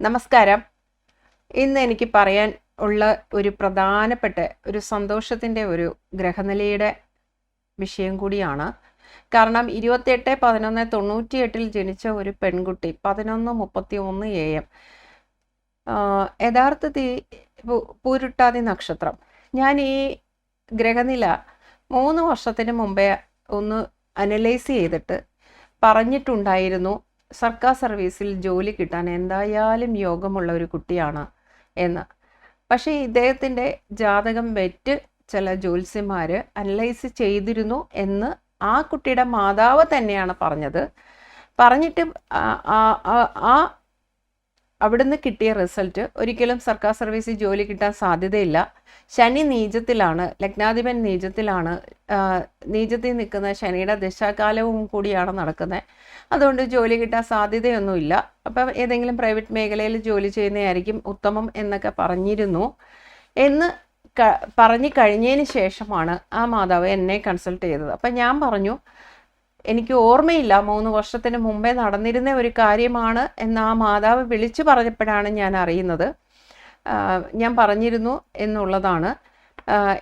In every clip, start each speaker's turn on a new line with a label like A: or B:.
A: നമസ്കാരം. ഇന്ന് എനിക്ക് പറയാൻ ഉള്ള ഒരു പ്രധാനപ്പെട്ട ഒരു സന്തോഷത്തിന്റെ ഒരു ഗ്രഹനിലയുടെ വിഷയം കൂടിയാണ്. കാരണം ഇരുപത്തിയെട്ട് പതിനൊന്ന് തൊണ്ണൂറ്റി എട്ടിൽ ജനിച്ച ഒരു പെൺകുട്ടി പതിനൊന്ന് മുപ്പത്തി ഒന്ന് എ എം യഥാർത്ഥത്തിൽ പൂരുട്ടാതി നക്ഷത്രം. ഞാൻ ഈ ഗ്രഹനില മൂന്ന് വർഷത്തിന് മുമ്പേ ഒന്ന് അനലൈസ് ചെയ്തിട്ട് പറഞ്ഞിട്ടുണ്ടായിരുന്നു. സർക്കാർ സർവീസിൽ ജോലി കിട്ടാൻ എന്തായാലും യോഗമുള്ള ഒരു കുട്ടിയാണ് എന്ന്. പക്ഷേ ഇദ്ദേഹത്തിന്റെ ജാതകം വെറ്റ് ചില ജ്യോത്സ്യന്മാർ അനലൈസ് ചെയ്തിരുന്നു എന്ന് ആ കുട്ടിയുടെ മാതാവ് തന്നെയാണ് പറഞ്ഞത്. പറഞ്ഞിട്ട് ആ- അവിടുന്ന് കിട്ടിയ റിസൾട്ട് ഒരിക്കലും സർക്കാർ സർവീസിൽ ജോലി കിട്ടാൻ സാധ്യതയില്ല. ശനി നീചത്തിലാണ് ലഗ്നാധിപൻ നീചത്തിലാണ് നീചത്തിൽ നിൽക്കുന്ന ശനിയുടെ ദശാകാലവും കൂടിയാണ് നടക്കുന്നത്. അതുകൊണ്ട് ജോലി കിട്ടാൻ സാധ്യതയൊന്നുമില്ല. അപ്പം ഏതെങ്കിലും പ്രൈവറ്റ് മേഖലയിൽ ജോലി ചെയ്യുന്നതായിരിക്കും ഉത്തമം എന്നൊക്കെ പറഞ്ഞിരുന്നു. എന്ന് പറഞ്ഞു കഴിഞ്ഞതിന് ശേഷമാണ് ആ മാതാവ് എന്നെ കൺസൾട്ട് ചെയ്തത്. അപ്പം ഞാൻ പറഞ്ഞു എനിക്ക് ഓർമ്മയില്ല. മൂന്ന് വർഷത്തിന് മുമ്പേ നടന്നിരുന്ന ഒരു കാര്യമാണ് എന്ന് ആ മാതാവ് വിളിച്ചു പറഞ്ഞപ്പോഴാണ് ഞാൻ അറിയുന്നത്. ഞാൻ പറഞ്ഞിരുന്നു എന്നുള്ളതാണ്.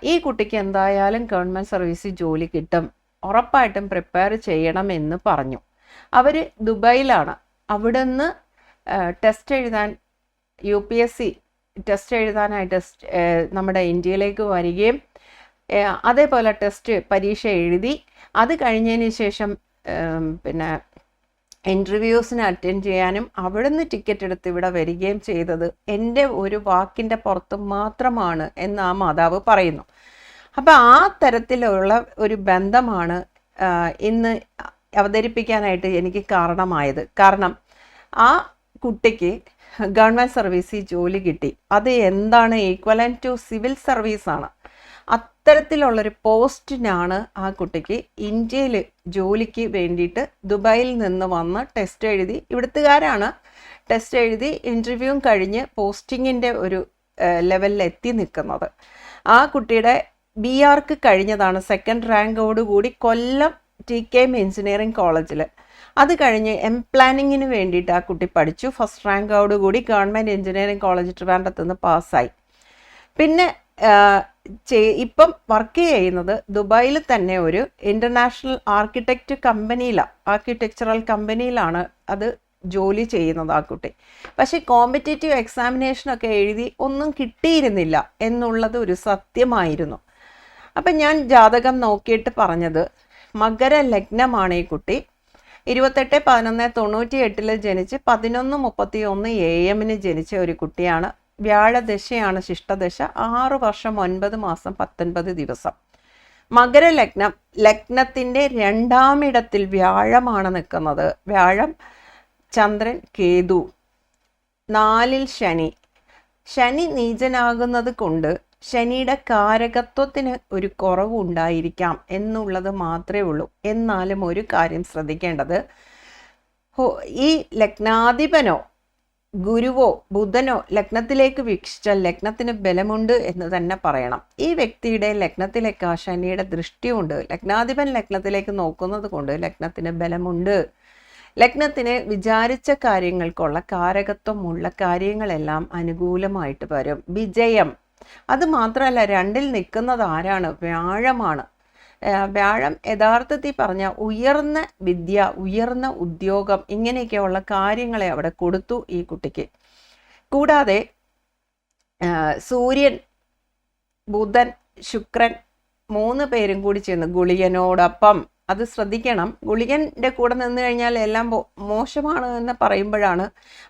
A: ഈ കുട്ടിക്ക് എന്തായാലും ഗവൺമെന്റ് സർവീസിൽ ജോലി കിട്ടും. ഉറപ്പായിട്ടും പ്രിപ്പയർ ചെയ്യണമെന്ന് പറഞ്ഞു. അവർ ദുബായിലാണ്. അവിടുന്ന് ടെസ്റ്റ് എഴുതാൻ U P S C test എഴുതാനായിട്ട് നമ്മുടെ ഇന്ത്യയിലേക്ക് വരികയും അതേപോലെ ടെസ്റ്റ് പരീക്ഷ എഴുതി അത് കഴിഞ്ഞതിന് ശേഷം പിന്നെ ഇന്റർവ്യൂസിന് അറ്റൻഡ് ചെയ്യാനും അവിടുന്ന് ടിക്കറ്റ് എടുത്ത് ഇവിടെ വരികയും ചെയ്തത് എന്റെ ഒരു വാക്കിന്റെ പുറത്ത് മാത്രമാണ് എന്ന് ആ മാതാവ് പറയുന്നു. അപ്പോൾ ആ തരത്തിലുള്ള ഒരു ബന്ധമാണ് ഇന്ന് അവതരിപ്പിക്കാനായിട്ട് എനിക്ക് കാരണമായത്. കാരണം ആ കുട്ടിക്ക് ഗവൺമെന്റ് സർവീസിൽ ജോലി കിട്ടി. അത് എന്താണ് ഈക്വലൻ ടു സിവിൽ സർവീസാണ് അത്തരത്തിലുള്ളൊരു പോസ്റ്റിനാണ് ആ കുട്ടിക്ക് ഇന്ത്യയിൽ ജോലിക്ക് വേണ്ടിയിട്ട് ദുബായിൽ നിന്ന് വന്ന് ടെസ്റ്റ് എഴുതി. ഇവിടുത്തുകാരാണ് ടെസ്റ്റ് എഴുതി ഇന്റർവ്യൂവും കഴിഞ്ഞ് പോസ്റ്റിങ്ങിന്റെ ഒരു ലെവലിൽ എത്തി നിൽക്കുന്നത്. ആ കുട്ടിയുടെ ബി ആർക്ക് കഴിഞ്ഞതാണ് second റാങ്കോടുകൂടി Kollam T K M engineering കോളേജിൽ അത് കഴിഞ്ഞ് എം പ്ലാനിങ്ങിന് വേണ്ടിയിട്ട് ആ കുട്ടി പഠിച്ചു. ഫസ്റ്റ് റാങ്കോടുകൂടി ഗവൺമെന്റ് എഞ്ചിനീയറിംഗ് കോളേജ് ട്രിവാൻഡ്രത്ത് നിന്ന് പാസ്സായി. പിന്നെ ഇപ്പം വർക്ക് ചെയ്യുന്നത് ദുബായിൽ തന്നെ ഒരു ഇന്റർനാഷണൽ ആർക്കിടെക്റ്റ് കമ്പനിയിലാണ് ആർക്കിടെക്ചറൽ കമ്പനിയിലാണ് അത് ജോലി ചെയ്യുന്നത് ആ കുട്ടി. പക്ഷേ കോമ്പറ്റേറ്റീവ് എക്സാമിനേഷനൊക്കെ എഴുതി ഒന്നും കിട്ടിയിരുന്നില്ല എന്നുള്ളത് ഒരു സത്യമായിരുന്നു. അപ്പം ഞാൻ ജാതകം നോക്കിയിട്ട് പറഞ്ഞത് മകര ലഗ്നമാണ് ഈ കുട്ടി. ഇരുപത്തെട്ട് പതിനൊന്ന് തൊണ്ണൂറ്റി എട്ടിൽ ജനിച്ച് പതിനൊന്ന് മുപ്പത്തി ഒന്ന് എ എമ്മിന് ജനിച്ച ഒരു കുട്ടിയാണ് വ്യാഴദശയാണ് ശിഷ്ടദശ. ആറ് വർഷം ഒൻപത് മാസം പത്തൊൻപത് ദിവസം. മകരലഗ്നം ലഗ്നത്തിന്റെ രണ്ടാമിടത്തിൽ വ്യാഴമാണ് നിൽക്കുന്നത്. വ്യാഴം ചന്ദ്രൻ കേതു. നാലിൽ ശനി. ശനി നീചനാകുന്നത് കൊണ്ട് ശനിയുടെ കാരകത്വത്തിന് ഒരു കുറവുണ്ടായിരിക്കാം എന്നുള്ളത് മാത്രമേ ഉള്ളൂ. എന്നാലും ഒരു കാര്യം ശ്രദ്ധിക്കേണ്ടത് ഈ ലഗ്നാധിപനോ ഗുരുവോ ബുധനോ ലഗ്നത്തിലേക്ക് വീക്ഷിച്ചാൽ ലഗ്നത്തിന് ബലമുണ്ട് എന്ന് തന്നെ പറയണം. ഈ വ്യക്തിയുടെ ലഗ്നത്തിലേക്ക് ശനിയുടെ ദൃഷ്ടിയുണ്ട്. ലഗ്നാധിപൻ ലഗ്നത്തിലേക്ക് നോക്കുന്നത് കൊണ്ട് ലഗ്നത്തിന് ബലമുണ്ട്. ലഗ്നത്തിന് വിചാരിച്ച കാര്യങ്ങൾക്കുള്ള കാരകത്വമുള്ള കാര്യങ്ങളെല്ലാം അനുകൂലമായിട്ട് വരും. വിജയം. അത് മാത്രമല്ല രണ്ടിൽ നിൽക്കുന്നത് ആരാണ്? വ്യാഴമാണ്. വ്യാഴം യഥാർത്ഥത്തിൽ പറഞ്ഞ ഉയർന്ന വിദ്യ ഉയർന്ന ഉദ്യോഗം ഇങ്ങനെയൊക്കെയുള്ള കാര്യങ്ങളെ അവിടെ കൊടുത്തു ഈ കുട്ടിക്ക്. കൂടാതെ സൂര്യൻ ബുധൻ ശുക്രൻ മൂന്ന് പേരും കൂടി ചേർന്ന് ഗുളികനോടൊപ്പം. അത് ശ്രദ്ധിക്കണം. ഗുളികന്റെ കൂടെ നിന്ന് കഴിഞ്ഞാൽ എല്ലാം മോശമാണ് എന്ന് പറയുമ്പോഴാണ്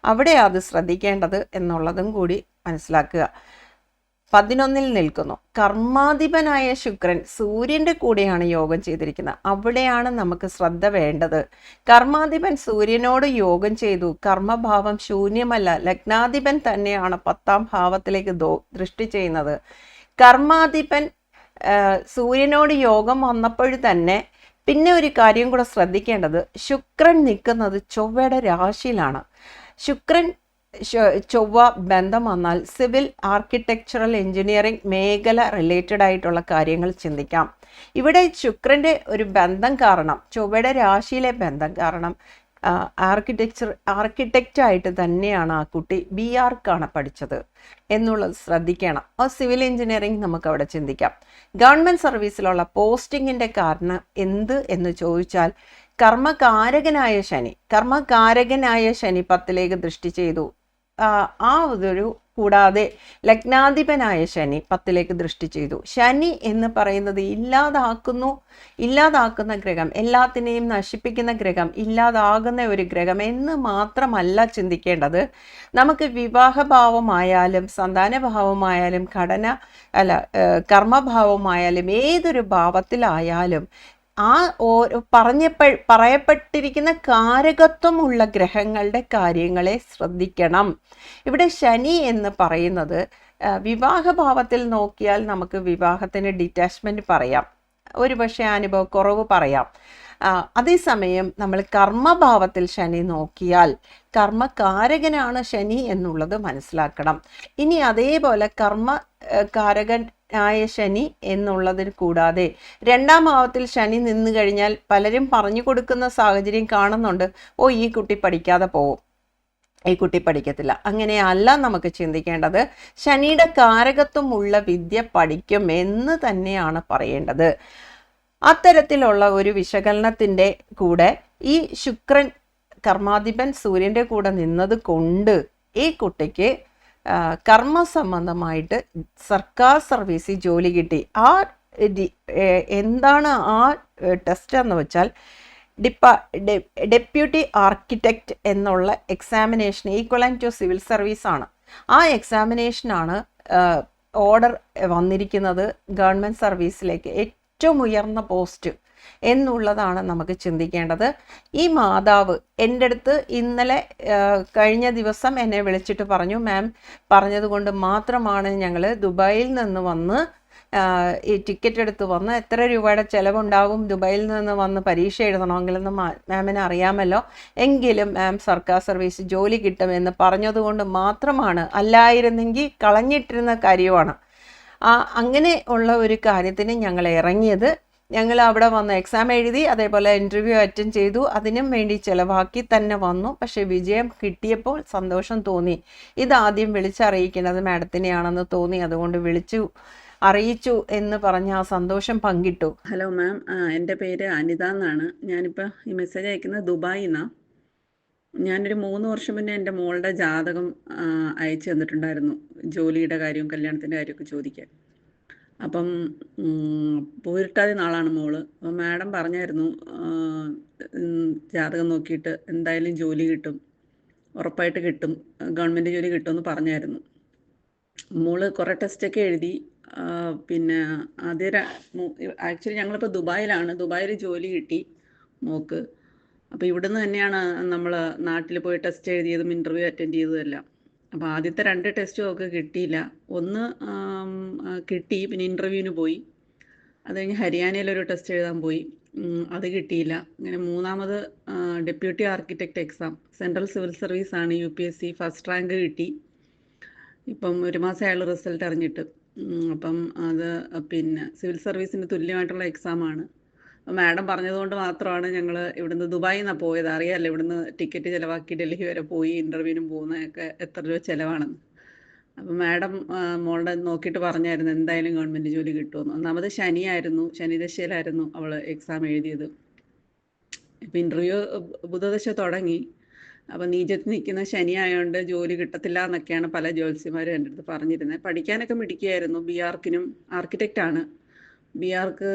A: അവിടെ അത് ശ്രദ്ധിക്കേണ്ടത് എന്നുള്ളതും കൂടി മനസ്സിലാക്കുക. പതിനൊന്നിൽ നിൽക്കുന്നു. കർമാധിപനായ ശുക്രൻ സൂര്യന്റെ കൂടെയാണ് യോഗം ചെയ്തിരിക്കുന്നത്. അവിടെയാണ് നമുക്ക് ശ്രദ്ധ വേണ്ടത്. കർമാധിപൻ സൂര്യനോട് യോഗം ചെയ്തു. കർമ്മഭാവം ശൂന്യമല്ല. ലഗ്നാധിപൻ തന്നെയാണ് പത്താം ഭാവത്തിലേക്ക് ദൃഷ്ടി ചെയ്യുന്നത്. കർമാധിപൻ സൂര്യനോട് യോഗം വന്നപ്പോൾ തന്നെ പിന്നെ ഒരു കാര്യം കൂടെ ശ്രദ്ധിക്കേണ്ടത്. ശുക്രൻ നിൽക്കുന്നത് ചൊവ്വയുടെ രാശിയിലാണ്. ശുക്രൻ ചൊവ്വ ബന്ധം വന്നാൽ സിവിൽ ആർക്കിടെക്ചറൽ എഞ്ചിനീയറിംഗ് മേഖല റിലേറ്റഡ് ആയിട്ടുള്ള കാര്യങ്ങൾ ചിന്തിക്കാം. ഇവിടെ ശുക്രന്റെ ഒരു ബന്ധം കാരണം ചൊവ്വയുടെ രാശിയിലെ ബന്ധം കാരണം ആർക്കിടെക്ചർ ആർക്കിടെക്റ്റ് ആയിട്ട് തന്നെയാണ് ആ കുട്ടി ബി ആർക്കാണ് പഠിച്ചത് എന്നുള്ളത് ശ്രദ്ധിക്കണം. ആ സിവിൽ എഞ്ചിനീയറിംഗ് നമുക്ക് അവിടെ ചിന്തിക്കാം. ഗവൺമെന്റ് സർവീസിലുള്ള പോസ്റ്റിങ്ങിന്റെ കാരണം എന്ത് എന്ന് ചോദിച്ചാൽ കർമ്മകാരകനായ ശനി കർമ്മകാരകനായ ശനി പത്തിലേക്ക് ദൃഷ്ടി ചെയ്തു ആ, ഒരു കൂടാതെ ലഗ്നാധിപനായ ശനി പത്തിലേക്ക് ദൃഷ്ടി ചെയ്തു. ശനി എന്ന് പറയുന്നത് ഇല്ലാതാക്കുന്നു ഇല്ലാതാക്കുന്ന ഗ്രഹം എല്ലാത്തിനെയും നശിപ്പിക്കുന്ന ഗ്രഹം ഇല്ലാതാകുന്ന ഒരു ഗ്രഹം എന്ന് മാത്രമല്ല ചിന്തിക്കേണ്ടത്. നമുക്ക് വിവാഹഭാവമായാലും സന്താനഭാവമായാലും ഘടന അല്ല കർമ്മഭാവമായാലും ഏതൊരു ഭാവത്തിലായാലും ആ ഓരോ പറഞ്ഞപ്പ പറയപ്പെട്ടിരിക്കുന്ന കാരകത്വമുള്ള ഗ്രഹങ്ങളുടെ കാര്യങ്ങളെ ശ്രദ്ധിക്കണം. ഇവിടെ ശനി എന്ന് പറയുന്നത് വിവാഹഭാവത്തിൽ നോക്കിയാൽ നമുക്ക് വിവാഹത്തിന് ഡിറ്റാച്ച്മെന്റ് പറയാം. ഒരുപക്ഷെ അനുഭവക്കുറവ് പറയാം. അതേസമയം നമ്മൾ കർമ്മഭാവത്തിൽ ശനി നോക്കിയാൽ കർമ്മകാരകനാണ് ശനി എന്നുള്ളത് മനസ്സിലാക്കണം. ഇനി അതേപോലെ കർമ്മ ഏഹ്, കാരകനായ ശനി എന്നുള്ളതിൽ കൂടാതെ രണ്ടാം ഭാവത്തിൽ ശനി നിന്നു കഴിഞ്ഞാൽ പലരും പറഞ്ഞു കൊടുക്കുന്ന സാഹചര്യം കാണുന്നുണ്ട്. ഓ ഈ കുട്ടി പഠിക്കാതെ പോവും. ഈ കുട്ടി പഠിക്കത്തില്ല. അങ്ങനെയല്ല നമുക്ക് ചിന്തിക്കേണ്ടത്. ശനിയുടെ കാരകത്വമുള്ള വിദ്യ പഠിക്കും എന്ന് തന്നെയാണ് പറയേണ്ടത്. അത്തരത്തിലുള്ള ഒരു വിശകലനത്തിന്റെ കൂടെ ഈ ശുക്രൻ കർമാധിപൻ സൂര്യന്റെ കൂടെ നിന്നത് കൊണ്ട് ഈ കുട്ടിക്ക് കർമ്മ സംബന്ധമായിട്ട് സർക്കാർ സർവീസിൽ ജോലി കിട്ടി. ആ എന്താണ് ആ ടെസ്റ്റ് എന്ന് വെച്ചാൽ ഡിപ്പ ഡെപ്യൂട്ടി ആർക്കിടെക്റ്റ് എന്നുള്ള examination equivalent to civil service ആണ്. ആ എക്സാമിനേഷനാണ് ഓർഡർ വന്നിരിക്കുന്നത് ഗവൺമെന്റ് സർവീസിലേക്ക്. ഏറ്റവും ഉയർന്ന പോസ്റ്റ് എന്നുള്ളതാണ് നമുക്ക് ചിന്തിക്കേണ്ടത്. ഈ മാതാവ് എന്റെ അടുത്ത് ഇന്നലെ കഴിഞ്ഞ ദിവസം എന്നെ വിളിച്ചിട്ട് പറഞ്ഞു മാം പറഞ്ഞതുകൊണ്ട് മാത്രമാണ് ഞങ്ങൾ ദുബായിൽ നിന്ന് വന്ന് ഈ ടിക്കറ്റ് എടുത്ത് വന്ന് എത്ര രൂപയുടെ ചിലവുണ്ടാവും ദുബായിൽ നിന്ന് വന്ന് പരീക്ഷ എഴുതണമെങ്കിലെന്ന് മാമിന് അറിയാമല്ലോ. എങ്കിലും മാം സർക്കാർ സർവീസ് ജോലി കിട്ടുമെന്ന് പറഞ്ഞതുകൊണ്ട് മാത്രമാണ് അല്ലായിരുന്നെങ്കിൽ കളഞ്ഞിട്ടിരുന്ന കാര്യമാണ്. അങ്ങനെ ഉള്ള ഒരു കാര്യത്തിന് ഞങ്ങൾ ഇറങ്ങിയത്. ഞങ്ങൾ അവിടെ വന്ന് എക്സാം എഴുതി അതേപോലെ ഇന്റർവ്യൂ അറ്റൻഡ് ചെയ്തു. അതിനും വേണ്ടി ചിലവാക്കി തന്നെ വന്നു. പക്ഷേ വിജയം കിട്ടിയപ്പോൾ സന്തോഷം തോന്നി. ഇതാദ്യം വിളിച്ചറിയിക്കേണ്ടത് മാഡത്തിനെയാണെന്ന് തോന്നി. അതുകൊണ്ട് വിളിച്ചു അറിയിച്ചു എന്ന് പറഞ്ഞ ആ സന്തോഷം പങ്കിട്ടു.
B: ഹലോ മാം എന്റെ പേര് അനിത എന്നാണ്. ഞാനിപ്പോൾ ഈ മെസ്സേജ് അയക്കുന്നത് ദുബായിൽ നിന്നാണ് ഞാനൊരു മൂന്ന് വർഷം മുന്നേ എന്റെ മോളുടെ ജാതകം അയച്ചു തന്നിട്ടുണ്ടായിരുന്നു. ജോലിയുടെ കാര്യവും കല്യാണത്തിന്റെ കാര്യമൊക്കെ ചോദിക്കാൻ. അപ്പം പൂരിട്ടാതി നാളാണ് മോൾ. അപ്പം മാഡം പറഞ്ഞായിരുന്നു ജാതകം നോക്കിയിട്ട് എന്തായാലും ജോലി കിട്ടും. ഉറപ്പായിട്ട് കിട്ടും. ഗവൺമെന്റ് ജോലി കിട്ടുമെന്ന് പറഞ്ഞായിരുന്നു. മോൾ കുറേ ടെസ്റ്റൊക്കെ എഴുതി പിന്നെ ആദ്യ ആക്ച്വലി ഞങ്ങളിപ്പോൾ ദുബായിലാണ്. ദുബായിൽ ജോലി കിട്ടി മോക്ക് അപ്പോൾ ഇവിടുന്ന് തന്നെയാണ് നമ്മൾ നാട്ടിൽ പോയി ടെസ്റ്റ് എഴുതിയതും ഇന്റർവ്യൂ അറ്റൻഡ് ചെയ്തതും എല്ലാം. അപ്പോൾ ആദ്യത്തെ രണ്ട് ടെസ്റ്റും ഒക്കെ കിട്ടിയില്ല. ഒന്ന് കിട്ടി പിന്നെ ഇന്റർവ്യൂവിന് പോയി. അത് കഴിഞ്ഞ് ഹരിയാനയിലൊരു ടെസ്റ്റ് എഴുതാൻ പോയി. അത് കിട്ടിയില്ല. അങ്ങനെ മൂന്നാമത് deputy architect exam central civil service ആണ് U P S C first rank കിട്ടി. ഇപ്പം ഒരു മാസം അയാൾ റിസൾട്ട് അറിഞ്ഞിട്ട്. അപ്പം അത് പിന്നെ സിവിൽ സർവീസിന് തുല്യമായിട്ടുള്ള എക്സാമാണ് മാഡം പറഞ്ഞതുകൊണ്ട് മാത്രമാണ് ഞങ്ങൾ ഇവിടുന്ന് ദുബായിൽ നിന്നാണ് പോയത്. അറിയാമല്ലോ ഇവിടുന്ന് ടിക്കറ്റ് ചിലവാക്കി ഡൽഹി വരെ പോയി ഇന്റർവ്യൂവിനും പോകുന്നതൊക്കെ എത്ര രൂപ ചിലവാണെന്ന്. അപ്പം മാഡം മോളുടെ നോക്കിയിട്ട് പറഞ്ഞായിരുന്നു എന്തായാലും ഗവൺമെന്റ് ജോലി കിട്ടുമെന്ന്. ഒന്നാമത് ശനിയായിരുന്നു ശനിദശയിലായിരുന്നു അവൾ എക്സാം എഴുതിയത്. ഇപ്പം ഇന്റർവ്യൂ ബുധദശ തുടങ്ങി. അപ്പം നീജത്ത് നിൽക്കുന്ന ശനി ആയതുകൊണ്ട് ജോലി കിട്ടത്തില്ല എന്നൊക്കെയാണ് പല ജ്യോത്സ്യന്മാരും എന്റെ അടുത്ത് പറഞ്ഞിരുന്നത്. പഠിക്കാനൊക്കെ മിടിക്കുകയായിരുന്നു ബി ആർക്കിനും ആർക്കിടെക്റ്റ് ആണ്. ബി ആർക്ക്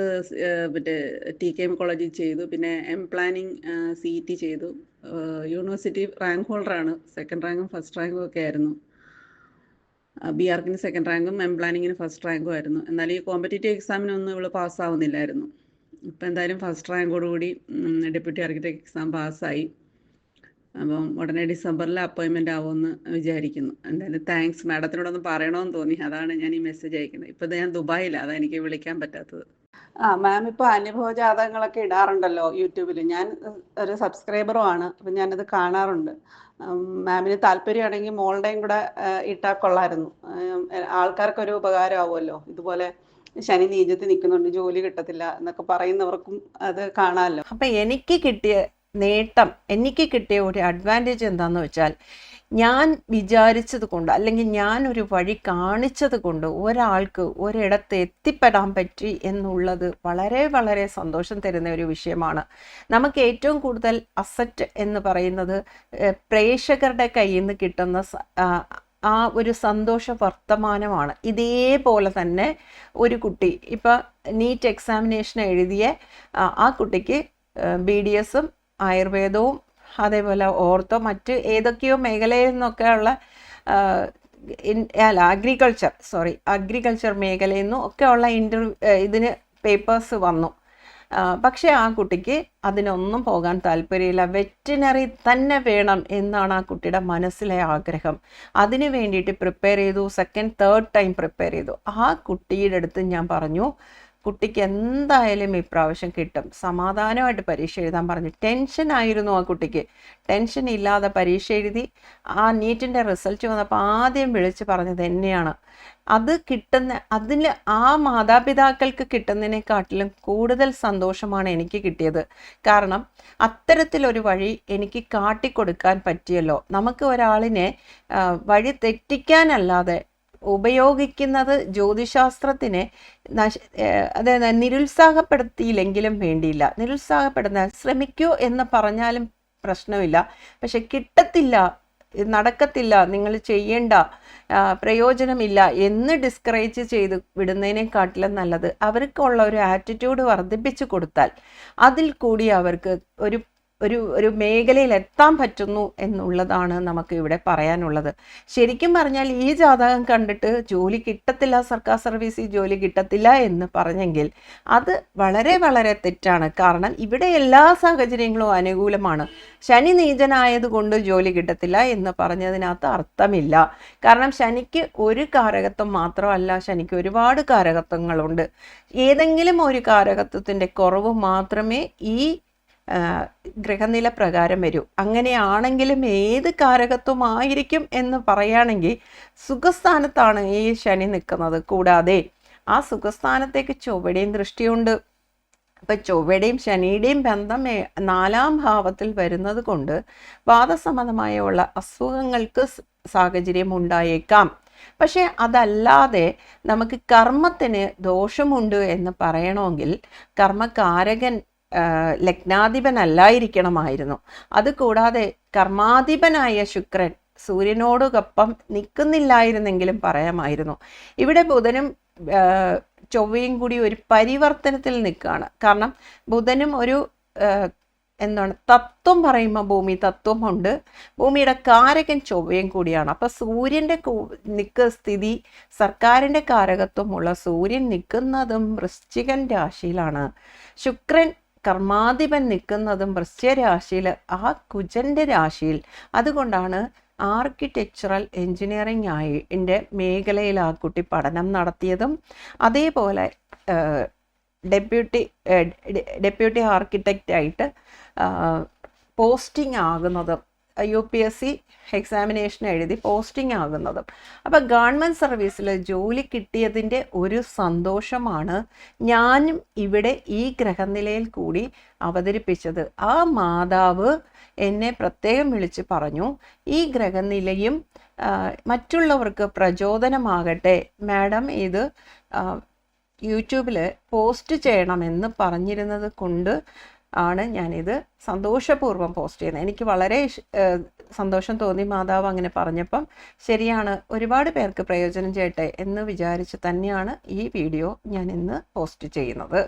B: മറ്റേ ടി കെ എം കോളേജിൽ ചെയ്തു. പിന്നെ M planning C E T ചെയ്തു. യൂണിവേഴ്സിറ്റി റാങ്ക് ഹോൾഡറാണ് സെക്കൻഡ് റാങ്കും ഫസ്റ്റ് റാങ്കും ഒക്കെ ആയിരുന്നു. ബി ആർക്കിന് സെക്കൻഡ് റാങ്കും എം പ്ലാനിങ്ങിന് ഫസ്റ്റ് റാങ്കും ആയിരുന്നു. എന്നാൽ ഈ കോമ്പറ്റേറ്റീവ് എക്സാമിനൊന്നും ഇവൾ പാസ്സാവുന്നില്ലായിരുന്നു ഇപ്പം എന്തായാലും ഫസ്റ്റ് റാങ്കോടുകൂടി ഡെപ്യൂട്ടി ആർക്കിടെക്ട് എക്സാം പാസ്സായി അപ്പം ഉടനെ ഡിസംബറിൽ അപ്പോയിൻമെന്റ് ആവുമെന്ന് വിചാരിക്കുന്നു. എന്തായാലും താങ്ക്സ്. മാഡത്തിനോടൊന്ന് പറയണമെന്ന് തോന്നി. അതാണ് ഞാൻ ഈ മെസ്സേജ് അയക്കുന്നത്. ഇപ്പം ഞാൻ ദുബായിലാണ് അതാണ് എനിക്ക് വിളിക്കാൻ പറ്റാത്തത്. ആ മാം ഇപ്പോൾ അനുഭവ ജാതകങ്ങളൊക്കെ ഇടാറുണ്ടല്ലോ യൂട്യൂബിൽ ഞാൻ ഒരു സബ്സ്ക്രൈബറും ആണ്. അപ്പം ഞാനത് കാണാറുണ്ട്. മാമിന് താല്പര്യമാണെങ്കിൽ മോളുടെയും കൂടെ ഇട്ടാൽ കൊള്ളായിരുന്നു. ഒരു ആൾക്കാർക്കൊരു ഉപകാരമാവുമല്ലോ. ഇതുപോലെ ശനി നീചത്തിൽ നിൽക്കുന്നുണ്ട്. ജോലി കിട്ടത്തില്ല എന്നൊക്കെ പറയുന്നവർക്കും അത് കാണാമല്ലോ.
A: അപ്പം എനിക്ക് കിട്ടിയ നേട്ടം എനിക്ക് കിട്ടിയ ഒരു അഡ്വാന്റേജ് എന്താണെന്ന് വെച്ചാൽ ഞാൻ വിചാരിച്ചത് കൊണ്ട് അല്ലെങ്കിൽ ഞാൻ ഒരു വഴി കാണിച്ചത് കൊണ്ട് ഒരാൾക്ക് ഒരിടത്ത് എത്തിപ്പെടാൻ പറ്റി എന്നുള്ളത് വളരെ വളരെ സന്തോഷം തരുന്ന ഒരു വിഷയമാണ്. നമുക്ക് ഏറ്റവും കൂടുതൽ അസറ്റ് എന്ന് പറയുന്നത് പ്രേക്ഷകരുടെ കയ്യിൽ നിന്ന് കിട്ടുന്ന ആ, ഒരു സന്തോഷ വർത്തമാനമാണ്. ഇതേപോലെ തന്നെ ഒരു കുട്ടി ഇപ്പം നീറ്റ് എക്സാമിനേഷൻ എഴുതിയ ആ കുട്ടിക്ക് ബി ഡി എസും ആയുർവേദവും അതേപോലെ ഓർത്തോ മറ്റ് ഏതൊക്കെയോ മേഖലയിൽ നിന്നൊക്കെയുള്ള അല്ല അഗ്രികൾച്ചർ സോറി അഗ്രികൾച്ചർ മേഖലയിൽ നിന്നും ഒക്കെയുള്ള ഇന്റർ ഇതിന് പേപ്പേഴ്സ് വന്നു. പക്ഷേ ആ കുട്ടിക്ക് അതിനൊന്നും പോകാൻ താല്പര്യമില്ല. വെറ്റിനറി തന്നെ വേണം എന്നാണ് ആ കുട്ടിയുടെ മനസ്സിലെ ആഗ്രഹം. അതിന് വേണ്ടിയിട്ട് പ്രിപ്പയർ ചെയ്തു സെക്കൻഡ് തേർഡ് ടൈം പ്രിപ്പയർ ചെയ്തു. ആ കുട്ടിയുടെ അടുത്ത് ഞാൻ പറഞ്ഞു കുട്ടിക്ക് എന്തായാലും ഇപ്രാവശ്യം കിട്ടും. സമാധാനമായിട്ട് പരീക്ഷ എഴുതാൻ പറഞ്ഞു. ടെൻഷൻ ആയിരുന്നു ആ കുട്ടിക്ക്. ടെൻഷൻ ഇല്ലാതെ പരീക്ഷ എഴുതി ആ നീറ്റിന്റെ റിസൾട്ട് വന്നപ്പോൾ ആദ്യം വിളിച്ച് പറഞ്ഞത് എന്നെയാണ്. അത് കിട്ടുന്ന അതിൽ ആ മാതാപിതാക്കൾക്ക് കിട്ടുന്നതിനെക്കാട്ടിലും കൂടുതൽ സന്തോഷമാണ് എനിക്ക് കിട്ടിയത്. കാരണം അത്തരത്തിലൊരു വഴി എനിക്ക് കാട്ടിക്കൊടുക്കാൻ പറ്റിയല്ലോ. നമുക്ക് ഒരാളിനെ വഴി തെറ്റിക്കാനല്ലാതെ ഉപയോഗിക്കുന്നത് ജ്യോതിശാസ്ത്രത്തിനെ നശ അതായത് നിരുത്സാഹപ്പെടുത്തിയില്ലെങ്കിലും വേണ്ടിയില്ല. നിരുത്സാഹപ്പെടുന്ന ശ്രമിക്കൂ എന്ന് പറഞ്ഞാലും പ്രശ്നമില്ല. പക്ഷെ കിട്ടത്തില്ല നടക്കത്തില്ല നിങ്ങൾ ചെയ്യേണ്ട പ്രയോജനമില്ല എന്ന് ഡിസ്കറേജ് ചെയ്ത് വിടുന്നതിനെക്കാട്ടിലും നല്ലത് അവർക്കുള്ള ഒരു ആറ്റിറ്റ്യൂഡ് വർദ്ധിപ്പിച്ചു കൊടുത്താൽ അതിൽ കൂടി അവർക്ക് ഒരു ഒരു ഒരു മേഖലയിൽ എത്താൻ പറ്റുന്നു എന്നുള്ളതാണ് നമുക്ക് ഇവിടെ പറയാനുള്ളത്. ശരിക്കും പറഞ്ഞാൽ ഈ ജാതകം കണ്ടിട്ട് ജോലി കിട്ടത്തില്ല സർക്കാർ സർവീസിൽ ജോലി കിട്ടത്തില്ല എന്ന് പറഞ്ഞെങ്കിൽ അത് വളരെ വളരെ തെറ്റാണ്. കാരണം ഇവിടെ എല്ലാ സാഹചര്യങ്ങളും അനുകൂലമാണ്. ശനി നീചനായതുകൊണ്ട് ജോലി കിട്ടത്തില്ല എന്ന് പറഞ്ഞതിനകത്ത് അർത്ഥമില്ല. കാരണം ശനിക്ക് ഒരു കാരകത്വം മാത്രമല്ല ശനിക്ക് ഒരുപാട് കാരകത്വങ്ങളുണ്ട്. ഏതെങ്കിലും ഒരു കാരകത്വത്തിന്റെ കുറവ് മാത്രമേ ഈ ഗ്രഹനില പ്രകാരം വരൂ. അങ്ങനെയാണെങ്കിലും ഏത് കാരകത്വമായിരിക്കും എന്ന് പറയുകയാണെങ്കിൽ സുഖസ്ഥാനത്താണ് ഈ ശനി നിൽക്കുന്നത്. കൂടാതെ ആ സുഖസ്ഥാനത്തേക്ക് ചൊവ്വയുടെയും ദൃഷ്ടിയുണ്ട്. അപ്പം ചൊവ്വയുടെയും ശനിയുടെയും ബന്ധം നാലാം ഭാവത്തിൽ വരുന്നത് കൊണ്ട് വാദസംബന്ധമായ ഉള്ള അസുഖങ്ങൾക്ക് സാഹചര്യം ഉണ്ടായേക്കാം. പക്ഷേ അതല്ലാതെ നമുക്ക് കർമ്മത്തിന് ദോഷമുണ്ട് എന്ന് പറയണമെങ്കിൽ കർമ്മകാരകൻ ലഗ്നാധിപനല്ലായിരിക്കണമായിരുന്നു. അതുകൂടാതെ കർമാധിപനായ ശുക്രൻ സൂര്യനോടൊപ്പം നിൽക്കുന്നില്ലായിരുന്നെങ്കിലും പറയാമായിരുന്നു. ഇവിടെ ബുധനും ചൊവ്വയും കൂടി ഒരു പരിവർത്തനത്തിൽ നിൽക്കുകയാണ്. കാരണം ബുധനും ഒരു എന്താണ് തത്വം പറയുമ്പോൾ ഭൂമി തത്വമുണ്ട്. ഭൂമിയുടെ കാരകൻ ചൊവ്വയും കൂടിയാണ്. അപ്പോൾ സൂര്യന്റെ നിൽക്ക സ്ഥിതി സർക്കാരിന്റെ കാരകത്വമുള്ള സൂര്യൻ നിൽക്കുന്നതും വൃശ്ചികൻ രാശിയിലാണ്. ശുക്രൻ കർമാധിപൻ നിൽക്കുന്നതും വൃശ്ചിക രാശിയിൽ ആ കുജന്റെ രാശിയിൽ. അതുകൊണ്ടാണ് ആർക്കിടെക്ചറൽ എൻജിനീയറിംഗ് ആയി എന്റെ മേഖലയിൽ ആ കുട്ടി പഠനം നടത്തിയതും അതേപോലെ ഡെപ്യൂട്ടി ഡെപ്യൂട്ടി ആർക്കിടെക്റ്റായിട്ട് posting ആകുന്നതും U P S C examination എഴുതി പോസ്റ്റിംഗ് ആകുന്നതും. അപ്പം ഗവൺമെന്റ് സർവീസിൽ ജോലി കിട്ടിയതിന്റെ ഒരു സന്തോഷമാണ് ഞാനും ഇവിടെ ഈ ഗ്രഹനിലയിൽ കൂടി അവതരിപ്പിച്ചത്. ആ മാതാവ് എന്നെ പ്രത്യേകം വിളിച്ച് പറഞ്ഞു ഈ ഗ്രഹനിലയും മറ്റുള്ളവർക്ക് പ്രചോദനമാകട്ടെ. മാഡം ഇത് യൂട്യൂബിൽ പോസ്റ്റ് ചെയ്യണമെന്ന് പറഞ്ഞിരുന്നത് കൊണ്ട് ആണ് ഞാനിത് സന്തോഷപൂർവം പോസ്റ്റ് ചെയ്യുന്നത്. എനിക്ക് വളരെ സന്തോഷം തോന്നി മാതാവ് അങ്ങനെ പറഞ്ഞപ്പം. ശരിയാണ് ഒരുപാട് പേർക്ക് പ്രയോജനം ചെയ്യട്ടെ എന്ന് വിചാരിച്ച് തന്നെയാണ് ഈ വീഡിയോ ഞാൻ ഇന്ന് പോസ്റ്റ് ചെയ്യുന്നത്.